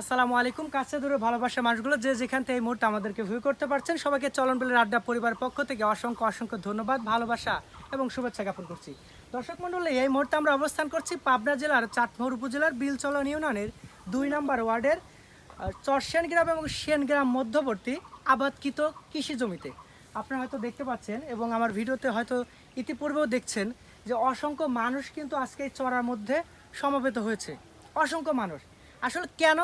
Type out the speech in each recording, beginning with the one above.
আসসালামু আলাইকুম। কাছে দূরে ভালোবাসা মানুষগুলো যে যেখান থেকে এই মুহূর্তে আমাদেরকে ভিউ করতে পারছেন, সবাইকে চলন বিলের আড্ডা পরিবার পক্ষ থেকে অসংখ্য অসংখ্য ধন্যবাদ, ভালোবাসা এবং শুভেচ্ছা জ্ঞাপন করছি। দর্শক মণ্ডলী, এই মুহূর্তে আমরা অবস্থান করছি পাবনা জেলার চাটমোহর উপজেলার বিলচলন ইউনিয়নের দুই নম্বর ওয়ার্ডের চরসেন গ্রাম এবং সেন গ্রাম মধ্যবর্তী আবাদকৃত কৃষি জমিতে। আপনারা হয়তো দেখতে পাচ্ছেন এবং আমার ভিডিওতে হয়তো ইতিপূর্বেও দেখছেন যে অসংখ্য মানুষ কিন্তু আজকে এই চড়ার মধ্যে সমবেত হয়েছে। অসংখ্য মানুষ। আসলে কেন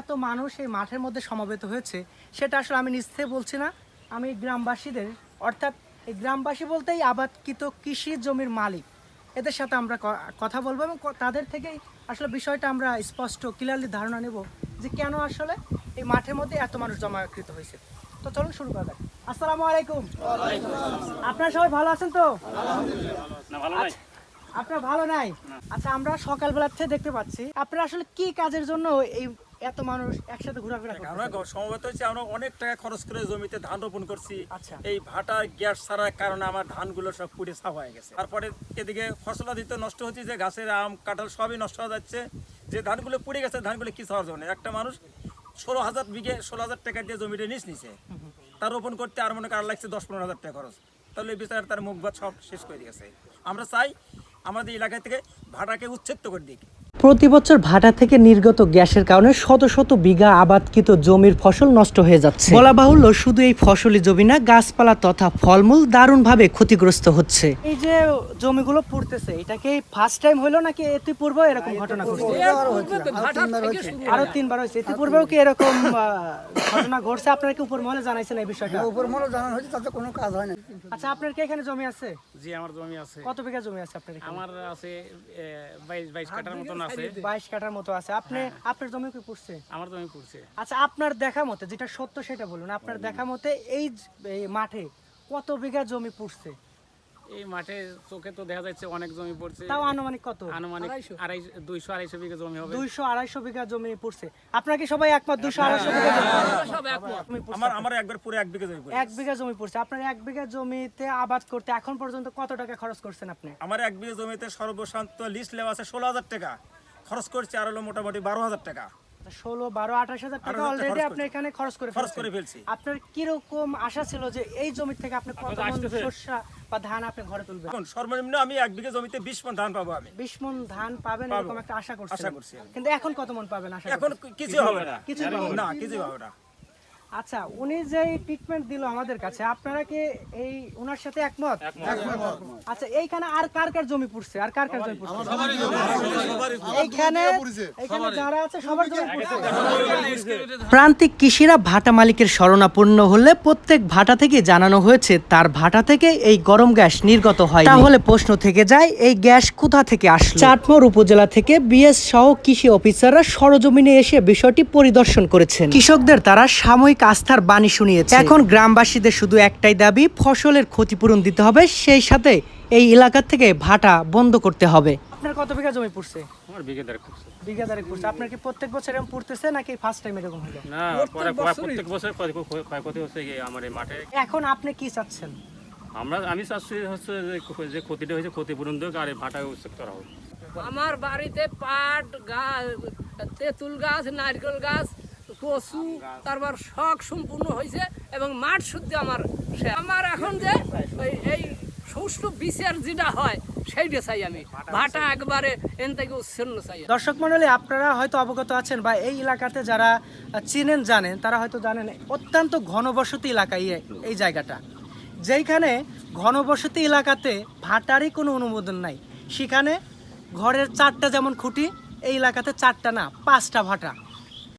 এত মানুষ এই মাঠের মধ্যে সমবেত হয়েছে সেটা আসলে আমি নিজ থেকে বলছি না। আমি গ্রামবাসীদের অর্থাৎ এই গ্রামবাসী বলতেই আবাদকৃত কৃষি জমির মালিক। এদের সাথে আমরা কথা বলব এবং তাদের থেকেই আসলে বিষয়টা আমরা স্পষ্ট ক্লিয়ারলি ধারণা নেব যে কেন আসলে এই মাঠের মধ্যে এত মানুষ জমাকৃত হয়েছে। তো চলুন শুরু করা যাক। আসসালামু আলাইকুম। আপনারা সবাই ভালো আছেন তো? ভালো আপনার ভালো নাই? আচ্ছা আমরা সকালবেলা থেকে দেখতে পাচ্ছি। আপনারা আসলে কি কাজের জন্য এই এত মানুষ একসাথে ঘোরাফেরা করতেছেন? আমরা সমবেত হচ্ছে আমরা অনেক টাকা খরচ করে জমিতে ধান রোপণ করছি। আচ্ছা। এই ভাটা গ্যাস ছাড়ার কারণে আমার ধানগুলো সব পুড়ে সাফ হয়ে গেছে। তারপরে এদিকে ফসলাদিত্য নষ্ট হচ্ছে যে গাছের আম কাঁঠাল সবই নষ্ট হয়ে যাচ্ছে। যে ধানগুলো পুড়ে গেছে ধানগুলো কি হওয়ার জন্য একটা মানুষ ষোলো হাজার বিঘে ষোলো হাজার টাকা দিয়ে জমিটা নিচ নিছে। তার রোপণ করতে আর মনে কার লাগছে দশ পনেরো হাজার টাকা খরচ। তাহলে বিচার তার মুখ সব শেষ করে দিয়েছে। আমরা চাই আমাদের এলাকা থেকে ভাটাকে উচ্ছেদ করে দিক। প্রতি বছর ভাটা থেকে নির্গত গ্যাসের কারণে শত শত বিঘা আবাদকৃত জমির ফসল নষ্ট হয়ে যাচ্ছে। বলা বাহুল্য শুধু এই ফসলি জমি না গাছপালা তথা ফলমূল দারুণভাবে ক্ষতিগ্রস্ত হচ্ছে। এই যে জমিগুলো পুড়তেছে এটা কি ফার্স্ট টাইম হলো নাকি এতে পূর্বে এরকম ঘটনা ঘটছে? আরও তিনবার হয়েছে। এতে পূর্বেও কি এরকম ঘটনা ঘটছে? আপনারা কি উপর মহলে জানাইছেন এই বিষয়টা? উপর মনে জানানো হয়েছে তাতে কোনো কাজ হয় না। আচ্ছা আপনার কি এখানে জমি আছে? জি আমার জমি আছে। কত বিঘা জমি আছে আপনার আমার আছে বাইশ বাইশ কাঠার মতন আছে। বাইশ কাঠার মতো আছে। আপনি আপনার জমি কি পড়ছে আমার জমি পড়ছে আচ্ছা আপনার দেখা মতে যেটা সত্য সেটা বলুন। আপনার দেখা মতে এই এই মাঠে কত বিঘা জমি পুষছে? এই মাঠে চোখে তো দেখা যাচ্ছে অনেক জমি পড়ছে। তাও আনুমানিক কত? আনুমানিক আড়াই দুইশো আড়াইশো বিঘা জমি হবে। দুইশো আড়াইশো বিঘা জমি পুষছে আপনার কি সবাই একমত দুইশো আড়াইশো বিঘা জমি? পুষছে? আমার আমার একবার পুরো এক বিঘে জমি এক বিঘা জমি পড়ছে। আপনার এক বিঘা জমিতে আবাদ করতে এখন পর্যন্ত কত টাকা খরচ করছেন আপনি? আমার এক বিঘা জমিতে সর্বশান্ত লিস্ট লেওয়া আছে ষোলো হাজার টাকা। খরচ করছে আর হলো মোটামুটি বারো হাজার টাকা। ষোলো বারো আঠাশ হাজার টাকা অলরেডি আপনি এখানে খরচ করে খরচ করে ফেলছি। আপনার কীরকম আশা ছিল যে এই জমি থেকে আপনি কত মণ বা ধান আপনি ঘরে তুলবেন? এখন সর্বনিম্ন আমি এক বিঘে জমিতে বিশ মন ধান পাবো আমি। বিশ মন ধান পাবেন এরকম একটা আশা করছেন আশা করছি কিন্তু এখন কত মন পাবেন আশা এখন কিছু হবে না। কিছু হবে না। কিছু হবে না। আচ্ছা উনি যে ট্রিটমেন্ট দিল আমাদের কাছে আপনারা কি এই ওনার সাথে একমত? আচ্ছা এইখানে আর কার কার জমি পড়ছে আর কার কার জমি পড়ছে এইখানে এইখানে যারা আছে সবার জমি পড়ছে প্রান্তিক কৃষিরা ভাটা মালিকের শরণাপন্ন হলে প্রত্যেক ভাটা থেকে জানানো হয়েছে তার ভাটা থেকে এই গরম গ্যাস নির্গত হয় তাহলে প্রশ্ন থেকে যায় এই গ্যাস কোথা থেকে আসলো? চাটমোর উপজেলা থেকে বিএস সহ কৃষি অফিসাররা সরজমিনে এসে বিষয়টি পরিদর্শন করেছেন। কৃষকদের তারা সাময়িক আস্থার বাণী শুনিয়েছে। এখন গ্রামবাসীদের শুধু একটাই দাবি ফসলের ক্ষতিপূরণ দিতে হবে সেই সাথে এই এলাকা থেকে ভাটা বন্ধ করতে হবে। আপনার কত বিঘা জমি পড়ছে? আমার বিঘে বিঘা পড়ছে। আপনার কি প্রত্যেক বছর এরকম পড়তেছে নাকি ফার্স্ট টাইম এরকম হলো? না পরে প্রত্যেক বছর ক্ষয়ক্ষতি হচ্ছে আমার এই মাঠে। এখন আপনি কি চাচ্ছেন? আমরা আমি চাচ্ছি হচ্ছে যে যে ক্ষতিটা হয়েছে ক্ষতিপূরণ দেখ আর এই ভাটায় উচ্ছেদ করা হোক। আমার বাড়িতে পাট গাছ তেঁতুল গাছ নারকেল গাছ কচু তারপর শখ সম্পূর্ণ হয়েছে এবং মাঠ শুদ্ধ আমার আমার এখন যে এই- সুষ্ঠু বিচার যেটা হয়, সেইটা চাই আমি। ভাটা একবারে এন থেকে চাই দর্শক মন্ডলী আপনারা হয়তো অবগত আছেন বা এই এলাকাতে যারা চিনেন, জানেন, তারা হয়তো জানেন অত্যন্ত ঘনবসতি এলাকা এই জায়গাটা। যেইখানে ঘনবসতি এলাকাতে ভাটারই কোনো অনুমোদন নাই। সেখানে ঘরের চারটা যেমন খুঁটি, এই এলাকাতে চারটা না, পাঁচটা ভাটা।